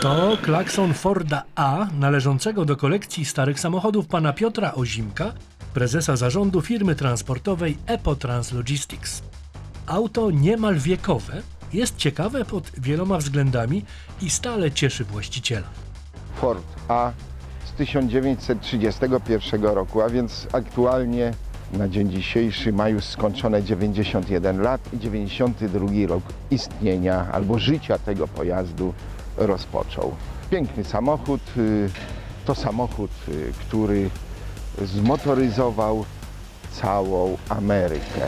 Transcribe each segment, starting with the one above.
To klakson Forda A należącego do kolekcji starych samochodów pana Piotra Ozimka, prezesa zarządu firmy transportowej Epo Trans Logistics. Auto niemal wiekowe, jest ciekawe pod wieloma względami i stale cieszy właściciela. Ford A z 1931 roku, a więc aktualnie na dzień dzisiejszy ma już skończone 91 lat i 92 rok istnienia albo życia tego pojazdu rozpoczął. Piękny samochód, y, to samochód, y, który zmotoryzował całą Amerykę.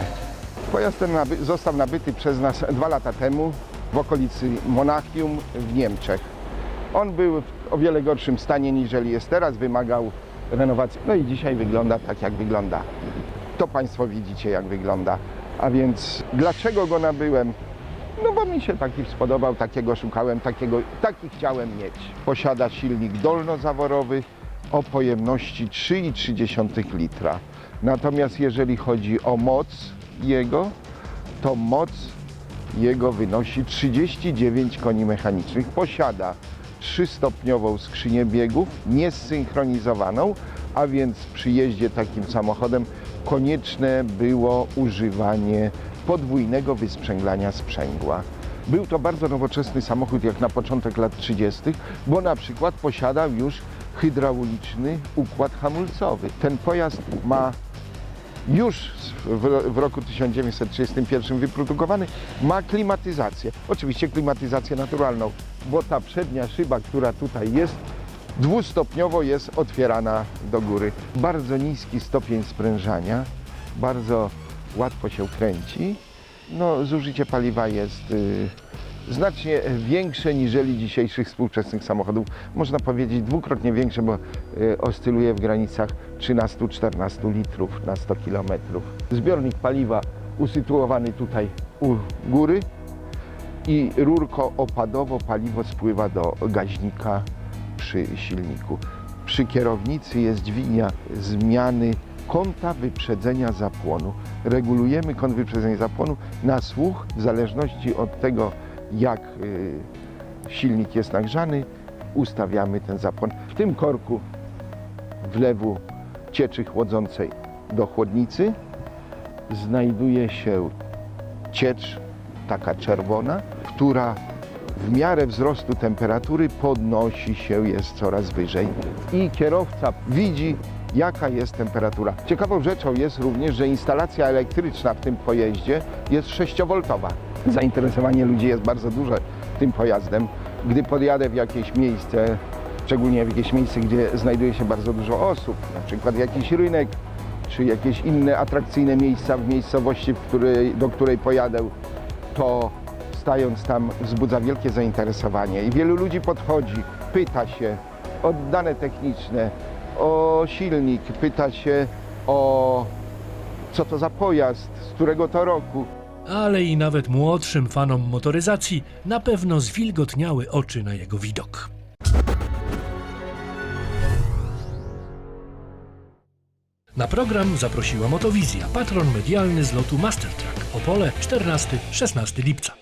Pojazd ten naby- został nabyty przez nas dwa lata temu w okolicy Monachium w Niemczech. On był w o wiele gorszym stanie niżeli jest teraz, wymagał renowacji. No i dzisiaj wygląda tak, jak wygląda. To Państwo widzicie, jak wygląda. A więc dlaczego go nabyłem? Bo mi się taki spodobał, takiego szukałem, takiego, taki chciałem mieć. Posiada silnik dolnozaworowy o pojemności 3,3 litra. Natomiast jeżeli chodzi o moc jego, to moc jego wynosi 39 koni mechanicznych. Posiada trzystopniową skrzynię biegów, niesynchronizowaną, a więc przy jeździe takim samochodem konieczne było używanie podwójnego wysprzęglania sprzęgła. Był to bardzo nowoczesny samochód jak na początek lat 30., bo na przykład posiadał już hydrauliczny układ hamulcowy. Ten pojazd ma już w, roku 1931 wyprodukowany, ma klimatyzację. Oczywiście klimatyzację naturalną, bo ta przednia szyba, która tutaj jest, dwustopniowo jest otwierana do góry. Bardzo niski stopień sprężania, bardzo łatwo się kręci. No, zużycie paliwa jest y, znacznie większe niżeli dzisiejszych współczesnych samochodów. Można powiedzieć dwukrotnie większe, bo y, oscyluje w granicach 13-14 litrów na 100 km. Zbiornik paliwa usytuowany tutaj u góry i rurko opadowo paliwo spływa do gaźnika przy silniku. Przy kierownicy jest dźwignia zmiany kąta wyprzedzenia zapłonu. Regulujemy kąt wyprzedzenia zapłonu na słuch w zależności od tego, jak y, silnik jest nagrzany, ustawiamy ten zapłon. W tym korku wlewu cieczy chłodzącej do chłodnicy znajduje się ciecz, taka czerwona, która w miarę wzrostu temperatury podnosi się, jest coraz wyżej i kierowca widzi, jaka jest temperatura. Ciekawą rzeczą jest również, że instalacja elektryczna w tym pojeździe jest 6V. Zainteresowanie ludzi jest bardzo duże tym pojazdem. Gdy podjadę w jakieś miejsce, szczególnie w jakieś miejsce, gdzie znajduje się bardzo dużo osób, na przykład jakiś rynek, czy jakieś inne atrakcyjne miejsca w miejscowości, w której, do której pojadę, to stając tam wzbudza wielkie zainteresowanie i wielu ludzi podchodzi, pyta się o dane techniczne, o silnik, pyta się o co to za pojazd, z którego to roku. Ale i nawet młodszym fanom motoryzacji na pewno zwilgotniały oczy na jego widok. Na program zaprosiła Motowizja, patron medialny z lotu Mastertrack Opole 14-16 lipca.